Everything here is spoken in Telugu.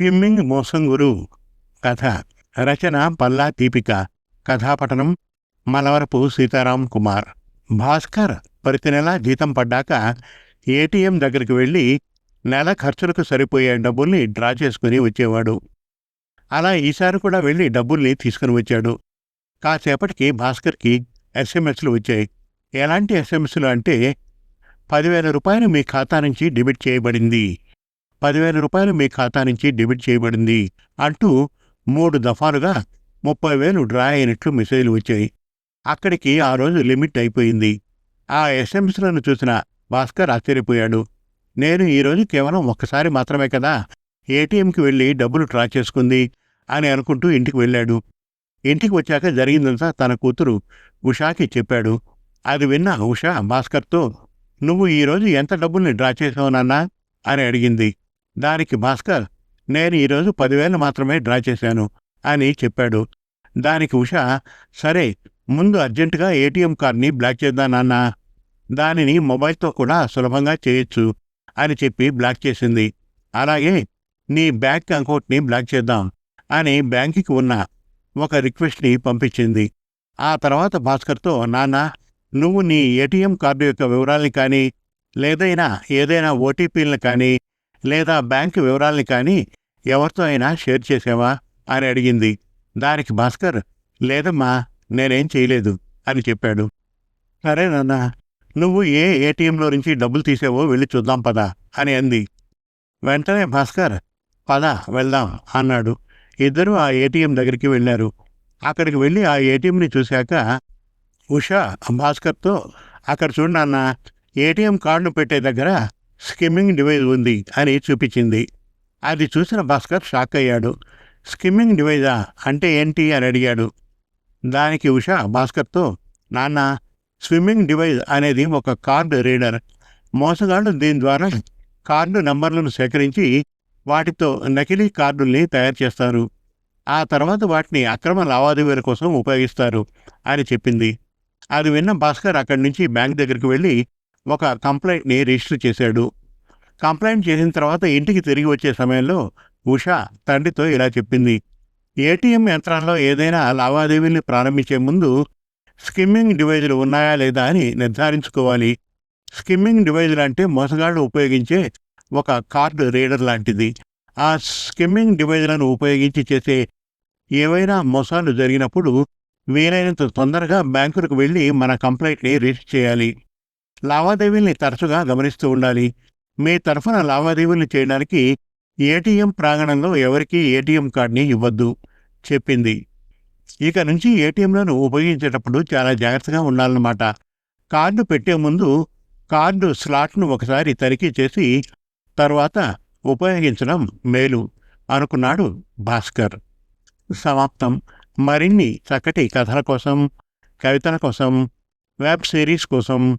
హిమ్మింగ్ మోసంగురు. కథ. రచన పల్లా దీపిక. కథాపఠనం మలవరపు సీతారాం కుమార్. భాస్కర్ ప్రతి నెల జీతం పడ్డాక ఏటీఎం దగ్గరికి వెళ్ళి నెల ఖర్చులకు సరిపోయే డబ్బుల్ని డ్రా చేసుకుని వచ్చేవాడు. అలా ఈసారి కూడా వెళ్ళి డబ్బుల్ని తీసుకుని వచ్చాడు. కాసేపటికి భాస్కర్కి ఎస్ఎంఎస్లు వచ్చాయి. ఎలాంటి ఎస్ఎంఎస్లు అంటే పదివేల రూపాయలు మీ ఖాతా నుంచి డెబిట్ చేయబడింది. పదివేల రూపాయలు మీ ఖాతా నుంచి డెబిట్ చేయబడింది అంటూ మూడు దఫాలుగా ముప్పై వేలు డ్రా అయినట్లు మెసేజ్లు వచ్చాయి. అక్కడికి ఆ రోజు లిమిట్ అయిపోయింది. ఆ ఎస్ఎంఎస్లను చూసిన భాస్కర్ ఆశ్చర్యపోయాడు. నేను ఈరోజు కేవలం ఒక్కసారి మాత్రమే కదా ఏటీఎంకి వెళ్ళి డబ్బులు డ్రా చేసుకుంది అని అనుకుంటూ ఇంటికి వెళ్ళాడు. ఇంటికి వచ్చాక జరిగిందంతా తన కూతురు ఉషాకి చెప్పాడు. అది విన్న ఉషా భాస్కర్తో నువ్వు ఈరోజు ఎంత డబ్బుల్ని డ్రా చేసావు నాన్నా? అని అడిగింది. దానికి భాస్కర్ నేను ఈరోజు పదివేలు మాత్రమే డ్రా చేశాను అని చెప్పాడు. దానికి ఉష సరే ముందు అర్జెంటుగా ఏటీఎం కార్డ్ని బ్లాక్ చేద్దాం నాన్న? దానిని మొబైల్తో కూడా సులభంగా చేయొచ్చు అని చెప్పి బ్లాక్ చేసింది. అలాగే నీ బ్యాంక్ అకౌంట్ని బ్లాక్ చేద్దాం అని బ్యాంకుకి ఉన్న ఒక రిక్వెస్ట్ని పంపించింది. ఆ తర్వాత భాస్కర్తో నాన్న నువ్వు నీ ఏటీఎం కార్డు యొక్క వివరాల్ని కానీ లేదైనా ఏదైనా ఓటీపీలను కానీ లేదా బ్యాంకు వివరాల్ని కానీ ఎవరితో అయినా షేర్ చేసావా? అని అడిగింది. దానికి భాస్కర్ లేదమ్మా నేనేం చేయలేదు అని చెప్పాడు. సరే నాన్న నువ్వు ఏ ఏటీఎంలో నుంచి డబ్బులు తీసావో వెళ్ళి చూద్దాం పద అని అంది. వెంటనే భాస్కర్ పద వెళ్దాం అన్నాడు. ఇద్దరూ ఆ ఏటీఎం దగ్గరికి వెళ్ళారు. అక్కడికి వెళ్ళి ఆ ఏటీఎంని చూశాక ఉషా భాస్కర్తో అక్కడ చూడన్నా నాన్న ఏటీఎం కార్డును పెట్టే దగ్గర స్కిమ్మింగ్ డివైస్ ఉంది అని చూపించింది. అది చూసిన భాస్కర్ షాక్ అయ్యాడు. స్కిమ్మింగ్ డివైజా అంటే ఏంటి అని అడిగాడు. దానికి ఉషా భాస్కర్తో నాన్న స్విమ్మింగ్ డివైజ్ అనేది ఒక కార్డు రీడర్. మోసగాళ్ళు దీని ద్వారా కార్డు నంబర్లను సేకరించి వాటితో నకిలీ కార్డుల్ని తయారు చేస్తారు. ఆ తర్వాత వాటిని అక్రమ లావాదేవీల కోసం ఉపయోగిస్తారు అని చెప్పింది. అది విన్న భాస్కర్ అక్కడి నుంచి బ్యాంక్ దగ్గరికి వెళ్ళి ఒక కంప్లైంట్ని రిజిస్టర్ చేశాడు. కంప్లైంట్ చేసిన తర్వాత ఇంటికి తిరిగి వచ్చే సమయంలో ఉషా తండ్రితో ఇలా చెప్పింది. ఏటీఎం యంత్రాల్లో ఏదైనా లావాదేవీల్ని ప్రారంభించే ముందు స్కిమ్మింగ్ డివైజులు ఉన్నాయా లేదా అని నిర్ధారించుకోవాలి. స్కిమ్మింగ్ డివైజులు అంటే మోసగాళ్ళు ఉపయోగించే ఒక కార్డు రీడర్ లాంటిది. ఆ స్కిమ్మింగ్ డివైజులను ఉపయోగించి చేసే ఏవైనా మోసాలు జరిగినప్పుడు వీలైనంత తొందరగా బ్యాంకులకు వెళ్ళి మన కంప్లైంట్ని రిజిస్టర్ చేయాలి. లావాదేవీల్ని తరచుగా గమనిస్తూ ఉండాలి. మీ తరఫున లావాదేవీలు చేయడానికి ఏటీఎం ప్రాంగణంలో ఎవరికీ ఏటీఎం కార్డ్ని ఇవ్వద్దు చెప్పింది. ఇక నుంచి ఏటీఎంలను ఉపయోగించేటప్పుడు చాలా జాగ్రత్తగా ఉండాలన్నమాట. కార్డు పెట్టే ముందు కార్డు స్లాట్ను ఒకసారి తనిఖీ చేసి తర్వాత ఉపయోగించడం మేలు అనుకున్నాడు భాస్కర్. సమాప్తం. మరిన్ని చక్కటి కథల కోసం కవితల కోసం వెబ్ సిరీస్ కోసం